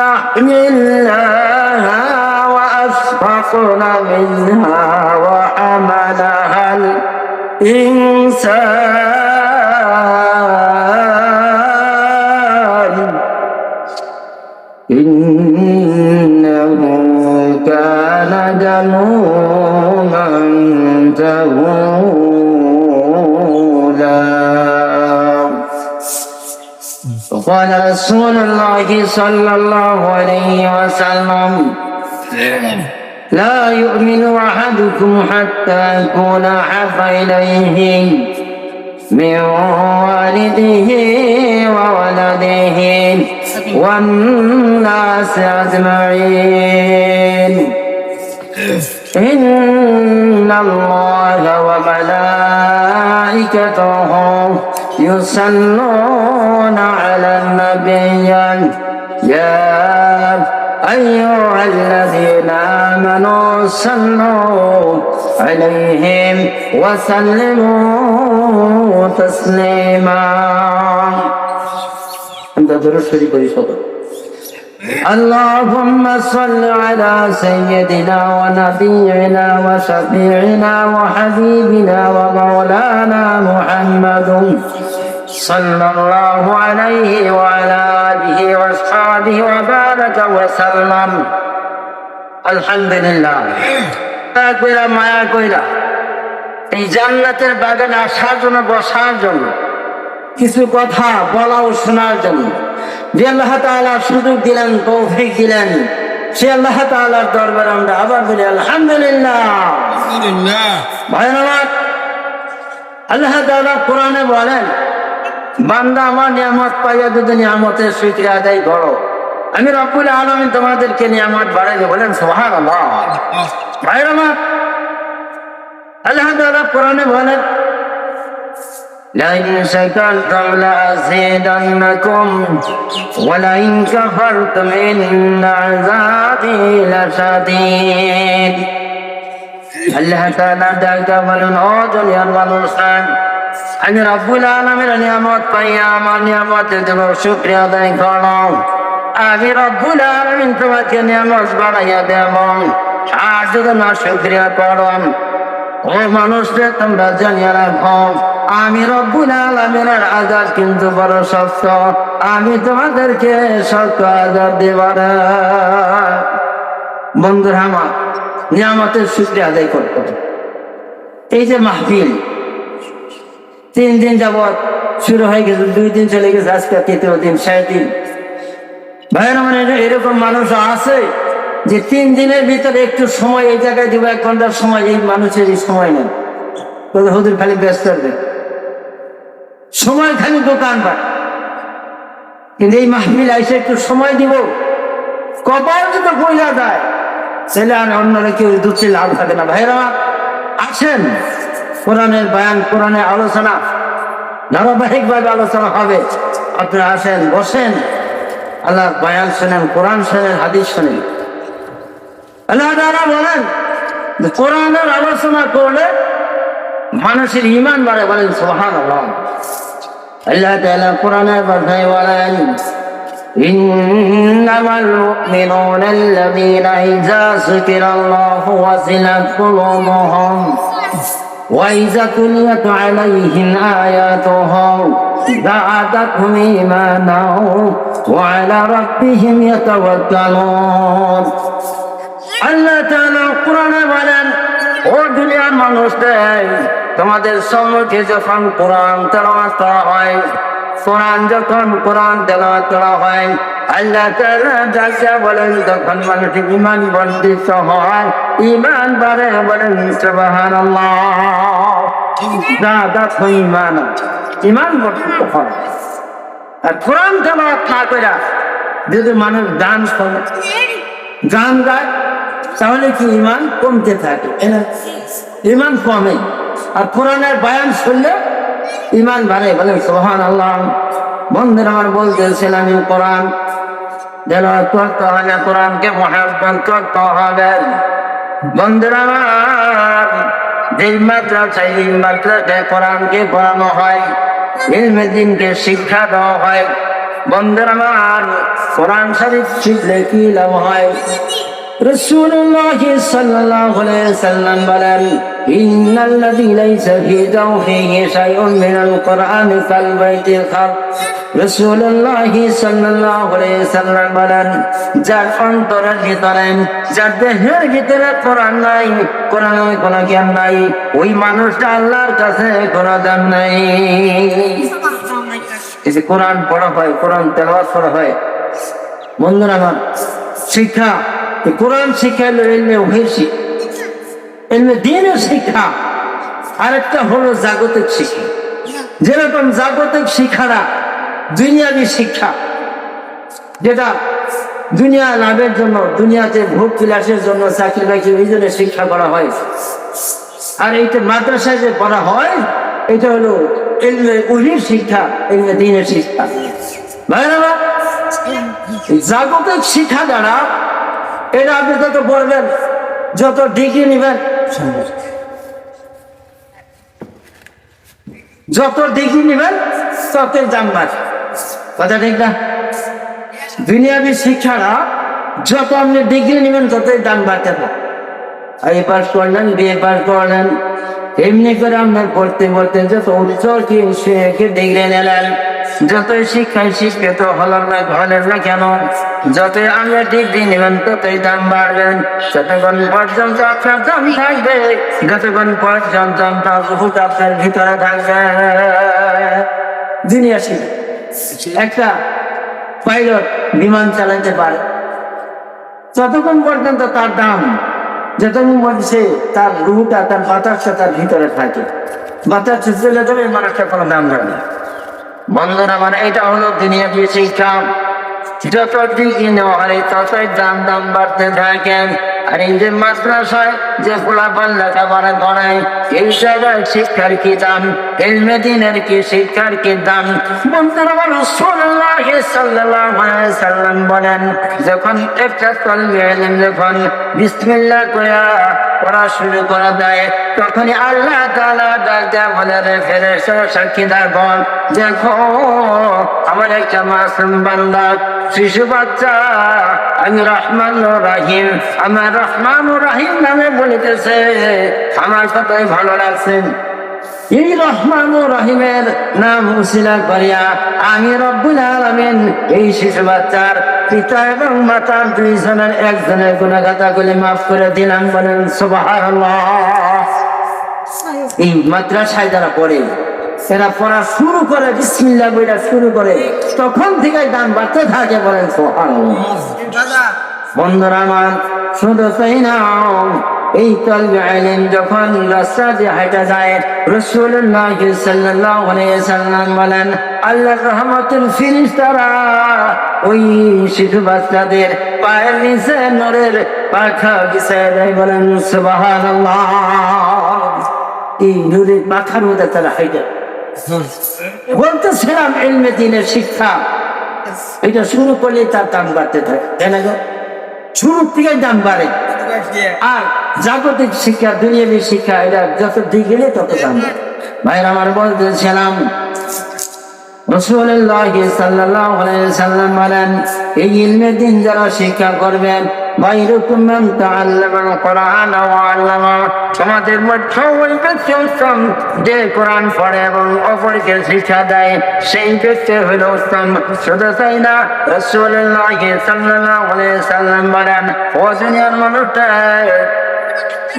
نحملناها وأشفقن منها وحملها الإنسان. إنه كان ظلوما رسول الله صلى الله عليه وسلم. لا يؤمن أحدكم حتى يكون أحب إليه من والده وولده والناس أجمعين. إن الله وملائكته يصلون على النبي. يا أيها الذين آمنوا صلوا عليهم وسلموا تسليما. أنت درس صدق اللهم صل على سيدنا ونبينا وشفيعنا وحبيبنا ومولانا محمد. صلى الله عليه وعلى آله وأصحابه وبارك وسلم الحمد لله কইরা মায়া কইরা এই জান্নাতের বাগানে আসার জন্য বসার জন্য কিছু কথা বলা ও শোনার জন্য যে আল্লাহ তাআলা সুযোগ দিলেন তৌফিক দিলেন সে আল্লাহ তাআলার দরবারে আমরা আবার বলি আলহামদুলিল্লাহ ভাই আমার আল্লাহ তাআলা কোরআনে বলেন বান্দা আমার নিয়ামত পাইয়া যদি নিয়ামতের সুইকে আদায় করো আমি রব্বুল আলমী তোমাদেরকে নিয়ামত বাড়াই বলেন সোহান আল্লাহ ভাই আমার আল্লাহ তাআলা কোরআনে বলেন لئن شكرتم لأزيدنكم ولئن كفرتم إن عذابي لشديد আল্লাহ তাআলা ডাকা বলেন ও দুনিয়ার মানুষরা আমি রব্বুল আলমের নিয়ামত পাইয়া আমার নিয়ামতের জন্য শুক্রিয়া আদায় করো। আমি রব্বুল আলমিন তোমাকে নিয়ামত বাড়াইয়া দেব। আর যদি না শুক্রিয়া করো, ও মানুষদের তোমরা জানিয়ে রাখো, আমি রব্বুল আলমিনের আজাদ কিন্তু বড় শক্ত। আমি তোমাদেরকে শক্ত আজাদ দেবার বন্ধুরা আমার নিয়ামতের সূত্রে আদায় করতে। এই যে মাহফিল তিন দিন যাবৎ শুরু হয়ে গেছে, দুই দিন চলে গেছে, আজকে তৃতীয় দিন, শেষ দিন। ভাইয়ের মানে এরকম মানুষ আছে যে তিন দিনের ভিতরে একটু সময় এই জায়গায় দিব, এক ঘণ্টার সময় এই মানুষের এই সময় নেই হুজুর, খালি ব্যস্ত হবে সময় খালি দোকান পায় কিন্তু এই মাহফিল এসে একটু সময় দিব। কপাল যদি পয়সা দেয় ছেলে আর অন্যরা কেউ দুচ্ছে লাভ থাকে না। ভাইরা আসেন। কোরআনের বয়ান কোরআনের আলোচনা ধারাবাহিকভাবে আলোচনা হবে আপনারা আসেন বসেন আল্লাহ বয়ান শোনেন কোরআন শোনেন হাদিস শোনেন আল্লাহ তাআলা বলেন যে কোরআনের আলোচনা করলে মানুষের ইমান বাড়ে বলেন সোহান আল্লাহ আল্লাহ তাআলা কোরআনের ভাষায় বলেন إنما المؤمنون الذين إذا ذكر الله وزلت قلوبهم وإذا تليت عليهم آياته زادتهم إيمانا وعلى ربهم يتوكلون আল্লাহ তাআলা কোরআনে বলেন ও দুনিয়ার মানুষদের তোমাদের সম্মুখে যখন কোরআন তেলাওয়াত করা হয় কোরআন যখন কোরআন তেলাওয়াত করা হয় আল্লাহ তাআলা যাকে বলেন তখন মানুষ ইমান বর্ধিত হয় ইমান বাড়ে বলেন, সুবহানাল্লাহ। দাদা ইমান ইমান বর্ধিত হয়। আর কোরআন তেলাওয়াত না করে যদি মানুষ গান শোনে, গান গায়, তাহলে কি ইমান কমতে থাকে? ইমান কমে। আর কোরআনের বায়ান শুনলে ইমান বাড়ে বলে সোহান আল্লাহ বন্ধুরা আমার বলতেছিলাম কোরআন, তেলাওয়াত করতে হলে কোরআনকে মহাব্বত করতে হবে। বন্ধুরা, যেই মাদ্রাসায় এই মাদ্রাসায় কোরআনকে পড়ানো হয়, ইলমে দিনকে শিক্ষা দেওয়া হয়, বন্ধুর আমার কোরআন শরীফ শিখলে কি লাভ হয়? রসুল্লাহ বলেন ইন্নাল্লাযী লাইসা ফী জাওফিহি শাইউন মিনাল কুরআনি কাল বাইতিল খার। রসুল্লাহ সাল্লাল্লাহু আলাইহি সাল্লাম বলেন, যার অন্তরের ভিতরে, যার দেহের ভিতরে কোরআন নাই কোরআনের কোনো জ্ঞান নাই, ওই মানুষটা আল্লাহর কাছে কোনো দাম নাই। এই কোরআন পড়া হয়, কোরআন তেলাওয়াত করা হয়। বন্ধুরা আমার, শিক্ষা কোরআন শিক্ষা শিক্ষা। এলমে দিনের শিক্ষা। আরেকটা হলো জাগতিক শিক্ষা। যেরকম জাগতিক শিক্ষাটা দুনিয়াবি শিক্ষা, যেটা দুনিয়া লাভের জন্য, দুনিয়াতে ভোগ বিলাসের জন্য চাকরি বাকরি ওই জন্য শিক্ষা করা হয়। আর এইটা মাদ্রাসায় যে পড়া হয়, এটা হলো উহির শিক্ষা, এলমে দিনের শিক্ষা। ভাইরা, জাগতিক শিক্ষা দ্বারা এটা আপনি যত পড়বেন, যত ডিগ্রি নেবেন যত ডিগ্রি নেবেন, ততই দাম বাড়ে। কথা ঠিক না? দুনিয়াবি শিক্ষাটা যত আপনি ডিগ্রি নেবেন, ততই দাম বাড়তে পারে। এ পাস করলেন বিএ পাস করলেন। এমনি করে আপনার পড়তে পড়তে যত উচ্চর কি, সে ডিগ্রি নিলেন? যতই শিক্ষায় শিক্ষিত হলেন না হলেন না কেন? যতই আমরা ডিগ্রি নেবেন, ততই দাম বাড়বেন যতক্ষণ পর্যন্ত আপনার দাম থাকবে, যতক্ষণ পর্যন্ত আপনার ভূত আপনার ভিতরে থাকবে। দুনিয়া শিখে একটা পাইলট বিমান চালাতে পারে। যতক্ষণ পর্যন্ত তার দাম, যতক্ষণ বলছে তার রুটা তার বাতাসটা তার ভিতরে থাকে। বাতাস চলে যাবে মানুষটা কোনো দাম রাখবে বন্ধুরা আমার এটা হলো দুনিয়া দিয়ে শিক্ষা। যত দিকে নেওয়া হয় ততই দাম দাম বাড়তে থাকেন। আর এই যে মাদ্রাসায় যে ফলাফল লেখাপড়া করায় এই জায়গায় শিক্ষার কি দাম? এলমে দিনের কি শিক্ষার কি দাম? বন্ধুরা আলাইহি সাল্লাম বলেন, যখন একটা তলবে যখন বিসমিল্লাহ করে শুরু করা দেয় তখনই আল্লাহ তালা ডাকতে আমাদের ফেরেশতা, সাক্ষীদার বল দেখো, আমার একটা মাসুম বান্দা, শিশু বাচ্চা, আমি রহমান রাহিম, আমার রহমান রাহিম নামে বলিতেছে, আমার কথাই ভালো লাগছে। এই রহমান ও রহিমের নাম উসিলা করিয়া আমি রব্বুল আলামিন এই শিশু বাচ্চার পিতা এবং মাতার দুইজনের একজনের গুণাগাতা গুলি মাফ করে দিলাম বলেন এই মাদ্রাসায় যারা পড়ে এরা পড়া শুরু করে বিসমিল্লাহ বইটা শুরু করে তখন থেকে দাম বাড়তে থাকে বলেন সুবহানাল্লাহ। বন্ধুরা আমার শুধু তাই না এই তলবে যখন রাস্তা দিয়ে হাঁটা যায় রসুল্লাহ আলাইহি সাল্লাম বলেন, আল্লাহর রহমতুল ফিরিস্তারা ওই শিশু বাচ্চাদের পায়ের নিচে নরের পাখা বিছায় দেয় বলেন, সুবহানাল্লাহ। এই নূরের মাথার মধ্যে তারা হাইটা বলতেছিলাম এলমে দিনের শিক্ষা। এটা শুরু করলে তার দাম বাড়তে থাকে। তাই না গো? শুরুর থেকে দাম বাড়ে। আর জাগতিক শিক্ষা, দুনিয়াবী শিক্ষা, এটা যত ডিগ্রি তত দাম। ভাই আমার বলতেছিলাম রসুল্লাহ সাল্লাহ সাল্লাম বলেন, এই ইলমের দিন যারা শিক্ষা করবেন মান তাআল্লামাল কোরআন ওয়া আল্লামা। তোমাদের মধ্যে ওই ব্যক্তি উত্তম, যে কোরআন পড়ে এবং অপরকে শিক্ষা দেয়, সেই ব্যক্তি হইল উত্তম। শুধু তাই না রসুল্লাহ সাল্লাল্লাহু সাল্লাম বলেন, ও দুনিয়ার মানুষটা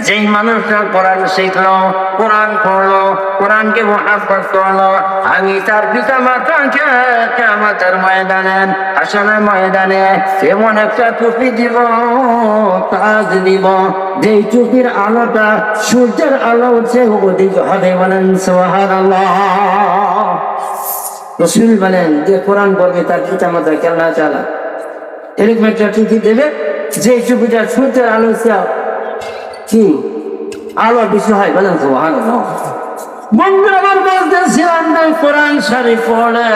যেই মানুষটা কোরআন শিখলো, কোরআন পড়ল, কোরআনকে মহাব্বত করল, আমি তার পিতা মাতাকে আমাদের ময়দানে আসলে ময়দানে এমন একটা টুপি দিব, তাজ দিব, যেই টুপির আলোটা সূর্যের আলো উঠছে অধিক হবে বলেন সোহার রসুল বলেন যে কোরআন পড়বে তার পিতা মাতা কেল্লা চালা এরকম একটা টুপি দেবে যে টুপিটা সূর্যের আলো কি আরও বেশি হয়, বলেন তো ভালো বন্ধু আমার বলতেছিলাম কোরআন শরীফ পড়ে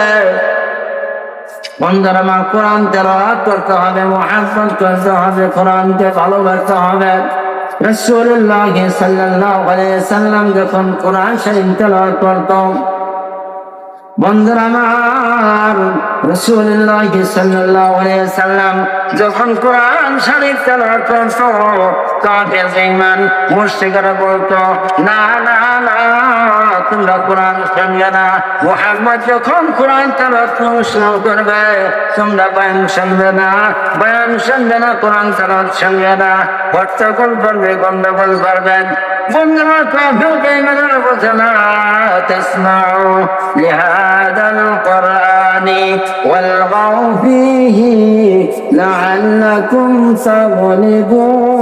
বন্ধুর আমার কোরআন তেলাওয়াত করতে হবে মহাব্বত করতে হবে, কোরআনকে ভালোবাসতে হবে। রসুল্লাহ সাল্লাল্লাহু আলাইহি সাল্লাম যখন কোরআন শরীফ তেলাওয়াত করত বন্ধুরা আমার রসুল্লাহ সাল্লাল্লাহু আলাইহি সাল্লাম যখন কোরআন শরীফ তেলাওয়াত করতো কাফের বেঈমান, মুশরিকরা বলতো, না না না, তোমরা কোরআন শুনবে না। মুহাম্মদ যখন কোরআন তেলাওয়াত শুরু করবে, তোমরা বয়ান শুনবে না, বয়ান শুনবে না গন্ডগোল করবেন। فما كافرين ما تسمعوا لهذا القرآن والغوا فيه لعلكم تغلبون.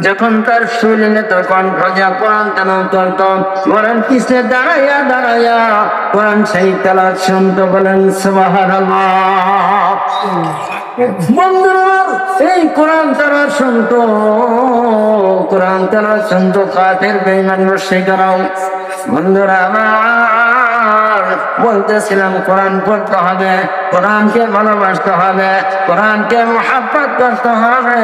যখন তার শুনলে তখন প্রজা কোরআন তেলাওয়াত করত, কোরআন কিসে দাঁড়াইয়া দাঁড়াইয়া কোরআন সেই তেলাওয়াত শুনত, বলেন, সুবহানাল্লাহ। বন্ধুরা, এই কোরআন তারা শুনত, কোরআন তারা শুনত, কাফের, বেঈমান, মুশরিকরাও। বন্ধুরা, আমার বলতেছিলাম, কোরআন পড়তে হবে, কোরআনকে ভালোবাসতে হবে, কোরআনকে মহাব্বত করতে হবে।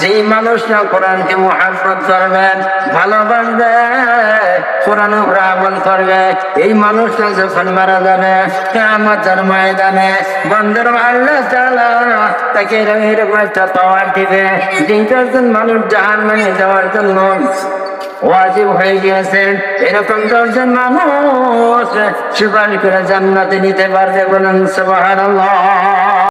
যে মানুষরা কোরআনকে মহাব্বত করবেন ভালোবাসবে কোরআন উপর আমল করবে এই মানুষটা যখন মারা যাবে কিয়ামতের ময়দানে বন্ধুর আল্লাহ তাকে এরকম এরকম একটা পাওয়ার দিবে। যেটার জন্য মানুষ জাহান্নামে যাওয়ার জন্য ওয়াজিব হয়ে গিয়েছে, এরকম দশজন মানুষ সুপারিশ করে জান্নাতে নিতে পারবে বলেন, সুবহানাল্লাহ।